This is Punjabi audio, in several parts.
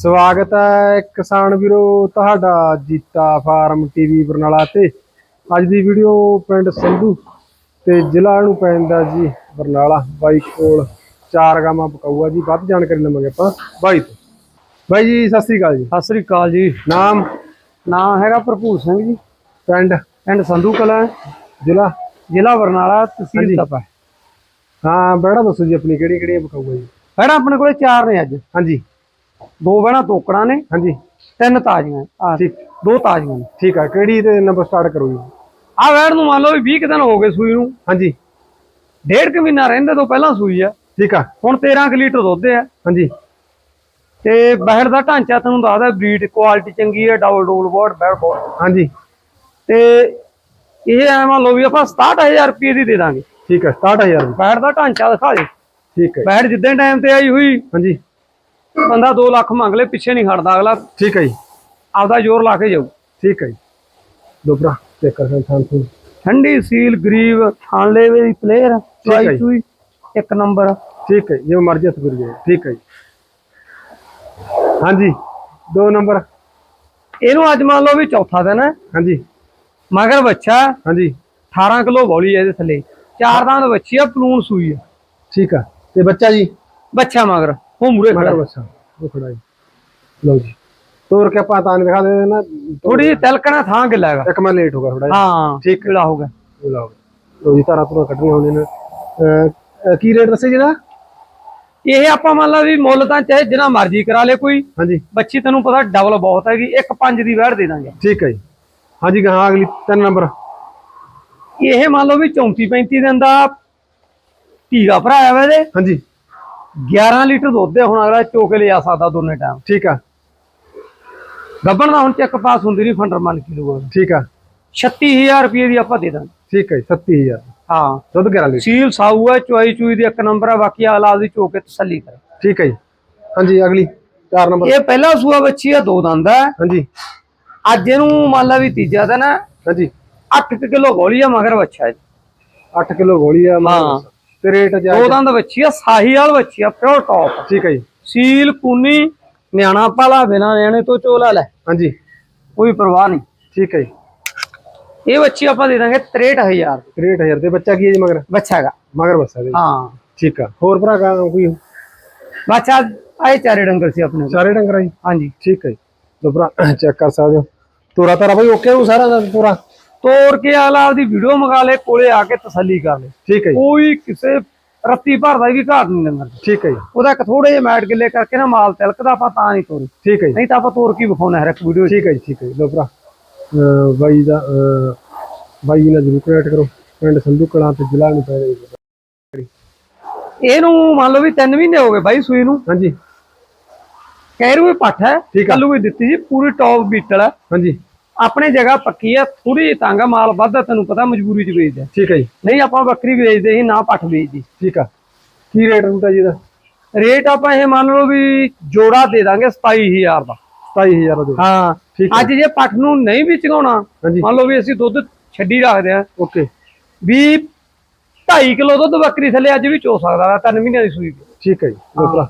ਸਵਾਗਤ ਹੈ ਕਿਸਾਨ ਵੀਰੋ ਤੁਹਾਡਾ ਜੀਤਾ ਫਾਰਮ ਟੀਵੀ ਬਰਨਾਲਾ ਤੇ। ਅੱਜ ਦੀ ਵੀਡੀਓ ਪਿੰਡ ਸੰਧੂ ਤੇ ਜ਼ਿਲ੍ਹਾ ਨੂੰ ਪੈਂਦਾ ਜੀ ਬਰਨਾਲਾ। ਬਾਈ ਕੋਲ ਚਾਰ ਗਾਵਾਂ ਪਕਾਊਆ ਜੀ ਵੱਧ ਜਾਣਕਾਰੀ ਲਵਾਂਗੇ ਆਪਾਂ। ਬਾਈ ਤੋਂ। ਬਾਈ ਜੀ ਸਤਿ ਸ੍ਰੀ ਅਕਾਲ ਜੀ। ਸਤਿ ਸ੍ਰੀ ਅਕਾਲ ਜੀ। ਨਾਮ? ਨਾਮ ਹੈਗਾ ਭਰਪੂਰ ਸਿੰਘ ਜੀ। ਪਿੰਡ? ਪਿੰਡ ਸੰਧੂ ਕਲਾਂ। ਜ਼ਿਲ੍ਹਾ? ਜ਼ਿਲ੍ਹਾ ਬਰਨਾਲਾ ਤਹਿਸੀਲ। ਤਪਾ ਹਾਂ ਬੜਾ ਦੱਸੋ ਜੀ ਆਪਣੀ ਕਿਹੜੀ ਕਿਹੜੀਆਂ ਪਕਾਊਆ ਜੀ? ਪਹਿਲਾਂ ਆਪਣੇ ਕੋਲੇ ਚਾਰ ਨੇ ਅੱਜ। ਹਾਂਜੀ। ਦੋ ਬਹਿਣਾ ਤੋਕੜਾਂ ਨੇ ਹਾਂਜੀ। ਤਿੰਨ ਤਾਜ਼ੀਆਂ ਆ ਠੀਕ। ਦੋ ਤਾਜ਼ੀਆਂ ਨੇ। ਠੀਕ ਆ ਕਿਹੜੀ ਤੇ ਨੰਬਰ ਸਟਾਰਟ ਕਰੋ ਜੀ? ਆ ਵੈੜ ਨੂੰ ਮੰਨ ਲਓ ਵੀ 20 ਕੁ ਦਿਨ ਹੋ ਗਏ ਸੂਈ ਨੂੰ। ਹਾਂਜੀ। ਡੇਢ ਕੁ ਮਹੀਨਾ ਰਹਿੰਦੇ ਤੋਂ ਪਹਿਲਾਂ ਸੂਈ ਆ। ਠੀਕ ਆ। ਹੁਣ 13 ਕੁ ਲੀਟਰ ਦੁੱਧ ਆ। ਹਾਂਜੀ। ਤੇ ਬਹਿੜ ਦਾ ਢਾਂਚਾ ਤੁਹਾਨੂੰ ਦੱਸਦਾ ਬਰੀਡ ਕੁਆਲਿਟੀ ਚੰਗੀ ਹੈ ਡਬਲ ਡੋਲ ਬੋਰਡ ਬੈੜ ਬਹੁਤ। ਹਾਂਜੀ। ਤੇ ਇਹ ਐ ਮੰਨ ਲਓ ਵੀ ਆਪਾਂ 67000 ਰੁਪਏ ਦੀ ਦੇ ਦਾਂਗੇ। ਠੀਕ ਹੈ 67000 ਜੀ ਬੈੜ ਦਾ ਢਾਂਚਾ ਦਿਖਾ ਦੇ ਠੀਕ ਹੈ ਬੈੜ ਜਿੱਦਾਂ ਟਾਈਮ ਤੇ ਆਈ ਹੋਈ। ਹਾਂਜੀ। ਬੰਦਾ 2 ਲੱਖ ਮੰਗ ਲੈ ਪਿੱਛੇ ਨਹੀਂ ਖੜਦਾ ਅਗਲਾ। ਠੀਕ ਹੈ ਜੀ। ਆਪਦਾ ਜ਼ੋਰ ਲਾ ਕੇ ਜਾਊ। ਠੀਕ ਹੈ ਜੀ। ਦੋਪਰਾ ਚੈੱਕ ਕਰ ਸਕਦੇ ਥਾਂ ਤੋਂ ਠੰਡੀ ਸੀਲ ਗਰੀਬ ਥਾਂਲੇ ਦੀ ਪਲੇਅਰ ਜੀ। ਚੁਈ ਇੱਕ ਨੰਬਰ ਠੀਕ ਹੈ ਜੀ, ਜੋ ਮਰਜ਼ੀ ਹੱਥ ਫਿਰ ਜਾਏ ਠੀਕ ਹੈ ਜੀ। ਹਾਂਜੀ ਦੋ ਨੰਬਰ ਇਹਨੂੰ ਅੱਜ ਮੰਨ ਲਓ ਵੀ ਚੌਥਾ ਦਿਨ ਹੈ। ਹਾਂਜੀ। ਮਗਰ ਬੱਚਾ ਹਾਂਜੀ। 18 ਕਿਲੋ ਬੋਲੀ ਹੈ ਇਹਦੇ ਥੱਲੇ। ਚਾਰ ਦੰਦ ਬੱਚੀ ਆ ਪਲੂਣ ਸੂਈ ਆ। ਠੀਕ ਆ। ਤੇ ਬੱਚਾ ਜੀ? ਬੱਚਾ ਮਗਰ। ਉਹ ਮੂਰੇ ਮਗਰ ਖੜਾ ਬੱਚਾ ਉਹ ਖੜਾ ਜੀ ਲਓ ਜੀ। ਤੋਰ ਕੇ ਆਪਾਂ ਤਾਂ ਦਿਖਾ ਦੇ ਨਾ ਥੋੜੀ ਜਿਹੀ ਤਿਲਕਣਾ ਥਾਂ ਗਿੱਲਾ ਹੈਗਾ। ਇੱਕ ਮੈਂ ਲੇਟ ਹੋ ਗਿਆ ਥੋੜਾ ਹਾਂ ਠੀਕ ਕਿਹੜਾ ਹੋਗਾ ਲਓ ਲਓ ਜੀ ਤਾਰਾ ਤੁਰਾ ਕੱਢਣੀਆਂ ਹੁੰਦੀਆਂ ਨੇ। ਅਹ, ਅਹ, ਕੀ ਰੇਟ ਦੱਸੇ ਜਿਹਦਾ ਇਹ ਆਪਾਂ ਮੰਨ ਲਾ ਵੀ ਮੁੱਲ ਤਾਂ ਚਾਹੇ ਜਿੰਨਾ ਮਰਜ਼ੀ ਕਰਾ ਲੇ ਕੋਈ। ਹਾਂਜੀ। ਬੱਚੀ ਤੈਨੂੰ ਪਤਾ ਡਬਲ ਬਹੁਤ ਹੈਗੀ ਇੱਕ ਪੰਜ ਦੀ ਵੈੜ ਦੇ ਦਾਂਗੇ। ਠੀਕ ਹੈ ਜੀ। ਹਾਂਜੀ ਗਾਂ ਅਗਲੀ ਤਿੰਨ ਨੰਬਰ ਇਹ ਮੰਨ ਲਓ ਵੀ 34 35 ਦਿਨ ਦਾ ਟੀਗਾ ਭਰਾਇਆ ਵਾ ਇਹਦੇ। ਹਾਂਜੀ। 11 ਲੀਟਰ ਦੁੱਧ ਹੈ ਹੁਣ ਅਗਲਾ ਚੋਕੇ ਲਿਆ ਸਕਦਾ ਦੋਨੇ ਟਾਈਮ ਠੀਕ ਆ। ਗੱਬਣ ਦਾ ਹੁਣ ਚੈੱਕ ਪਾਸ ਹੁੰਦੀ ਨਹੀਂ ਫੰਡਰ ਮੰਨ ਕਿਲੋ ਠੀਕ ਆ। 36000 ਰੁਪਏ ਦੀ ਆਪਾਂ ਦੇ ਦਾਂਗੇ। ਠੀਕ ਹੈ ਜੀ 37000 ਹਾਂ। ਦੁੱਧ 11 ਲੀਟਰ। ਸੀਲ ਸਾਊ ਹੈ ਚੁਆਈ ਚੂਈ ਦੀ ਇੱਕ ਨੰਬਰ ਹੈ ਬਾਕੀ ਅਗਲਾ ਆਪਦੀ ਚੋਕੇ ਤਸੱਲੀ ਕਰੇ। ਠੀਕ ਹੈ ਜੀ। ਹਾਂਜੀ ਅਗਲੀ ਚਾਰ ਨੰਬਰ ਇਹ ਪਹਿਲਾ ਸੂਆ ਬੱਚੀ ਹੈ ਦੋ ਦੰਦ ਹੈ ਹਾਂਜੀ। ਅੱਜ ਇਹਨੂੰ ਮੰਨ ਲਾ ਵੀ ਤੀਜਾ ਦਿਨ ਹੈ ਹਾਂਜੀ। 8 ਕਿਲੋ ਗੋਲੀ ਹੈ ਮਗਰ ਬੱਚਾ ਹੈ 8 ਕਿਲੋ ਗੋਲੀ ਆ ਮਗਰ। ਤੇ ਰੇਟ ਜਾ ਦੋ ਦੰਦ ਬੱਚੀ ਹੈ ਸਾਹੀ ਵਾਲ ਬੱਚੀ ਹੈ ਪਿਓਰ ਟੌਪ ਠੀਕ ਹੈ ਜੀ। ਸੀਲ ਕੂਨੀ ਨਿਆਣਾ ਪਾਲਾ ਬਿਨਾ ਨਿਆਣੇ ਤੋਂ ਚੋਲਾ ਲੈ। ਹਾਂਜੀ। ਕੋਈ ਪਰਵਾਹ ਨਹੀਂ। ਠੀਕ ਹੈ ਜੀ। ਇਹ ਬੱਚੀ ਆਪਾਂ ਦੇ ਦਾਂਗੇ 63000 63000 ਤੇ ਬੱਚਾ ਕੀ ਹੈ ਜੀ ਮਗਰ? ਬੱਚਾ ਹੈਗਾ। ਮਗਰ ਬੱਸਾ ਦੇ ਹਾਂ। ਠੀਕ ਆ। ਹੋਰ ਭਰਾ ਕਾ ਕੋਈ? ਬੱਚਾ ਆਏ ਚਾਰੇ ਡੰਗਰ ਸੀ ਆਪਣੇ। ਸਾਰੇ ਡੰਗਰ ਆ ਜੀ। ਹਾਂਜੀ। ਠੀਕ ਹੈ ਜੀ। ਲੋ ਭਰਾ ਚੈੱਕ ਕਰ ਸਕਦੇ ਹੋ। ਤੋਰਾ ਤਾਰਾ ਬਈ ਓਕੇ ਉਹ ਸਾਰਾ ਪੂਰਾ? ਤੋੜ ਕੇ ਅਗਲਾ ਆਪਦੀ ਵੀਡੀਓ ਮੰਗਾ ਲੇ ਕੋਲੇ ਆ ਕੇ ਤਸੱਲੀ ਕਰ ਲੇ ਠੀਕ ਹੈ ਕੋਈ ਕਿਸੇ ਰੱਤੀ ਭਰਦਾ ਵੀ ਘਾਟ ਨਹੀਂ ਡੰਗਰ ਦੀ। ਠੀਕ ਹੈ ਉਹਦਾ ਇੱਕ ਥੋੜੇ ਜਿਹਾ ਮੈਟ ਗਿੱਲੇ ਕਰਕੇ ਨਾ ਮਾਲ ਤਿਲਕਦਾ ਆਪਾਂ ਤਾਂ ਨਹੀਂ ਤੋਰੀ। ਠੀਕ ਹੈ ਨਹੀਂ ਤਾਂ ਆਪਾਂ ਤੋੜ ਕੇ ਵਿਖਾਉਣਾ ਹਰ ਇੱਕ ਵੀਡੀਓ ਠੀਕ ਹੈ ਠੀਕ ਹੈ ਲੋ ਭਰਾ ਬਾਈ ਦਾ ਬਾਈ ਨਾਲ ਜਰੂਰ ਕਨੈਕਟ ਕਰੋ। ਪਿੰਡ ਸੰਧੂ ਕਲਾਂ ਤੇ ਜ਼ਿਲ੍ਹਾ ਨੂੰ ਪੈ ਇਹਨੂੰ ਮੰਨ ਲਓ ਵੀ 3 ਮਹੀਨੇ ਹੋ ਗਏ ਬਾਈ ਸੂਈ ਨੂੰ। ਹਾਂਜੀ। ਕਹਿ ਰੂ ਪੱਠ ਹੈ। ਕੱਲੂ ਵੀ ਦਿੱਤੀ ਸੀ ਪੂਰੀ ਟੌਪ ਬੀਟਲ ਹੈ। ਹਾਂਜੀ। ਆਪਣੇ ਜਗ੍ਹਾ ਪੱਕੀ ਆ ਥੋੜੀ ਤੰਗ ਮਾਲ ਵੱਧਦਾ ਤੈਨੂੰ ਪਤਾ ਮਜਬੂਰੀ 'ਚ ਵੇਚਦੇ ਆ। ਠੀਕ ਹੈ ਜੀ। ਨਹੀਂ ਆਪਾਂ ਬੱਕਰੀ ਵੇਚਦੇ ਸੀ ਨਾ ਪੱਠ ਵੇਚਦੀ। ਠੀਕ ਆ। ਕੀ ਰੇਟ ਹੁੰਦਾ ਜੀ ਇਹਦਾ? ਰੇਟ ਆਪਾਂ ਇਹ ਮੰਨ ਲਓ ਵੀ ਜੋੜਾ ਦੇ ਦਾਂਗੇ 27000 ਦਾ। 27000 ਦੇ ਹਾਂ ਠੀਕ ਅੱਜ ਜੇ ਪੱਠ ਨੂੰ ਨਹੀਂ ਵੀ ਚਗਾਉਣਾ ਹਾਂਜੀ। ਮੰਨ ਲਓ ਵੀ ਅਸੀਂ ਦੁੱਧ ਛੱਡੀ ਰੱਖਦੇ ਆ। ਓਕੇ। ਵੀ 2.5 ਕਿਲੋ ਦੁੱਧ ਬੱਕਰੀ ਥੱਲੇ ਅੱਜ ਵੀ ਚੋ ਸਕਦਾ ਹੈ ਤਿੰਨ ਮਹੀਨਿਆਂ ਦੀ ਸੂਈ ਠੀਕ ਹੈ ਜੀ। ਭਰਾ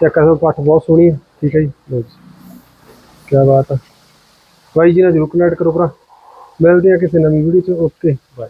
ਚੈੱਕ ਕਰੋ ਪੱਠ ਬਹੁਤ ਸੋਹਣੀ ਹੈ ਠੀਕ ਹੈ ਜੀ। ਲੋ ਜੀ। ਕੀ ਬਾਤ ਹੈ ਬਾਈ ਜੀ ਨਾਲ ਜਰੂਰ ਕਨੈਕਟ ਕਰੋ ਭਰਾ। ਮਿਲਦੇ ਆ ਕਿਸੇ ਨਵੀਂ ਵੀਡੀਓ ਚ। Okay bye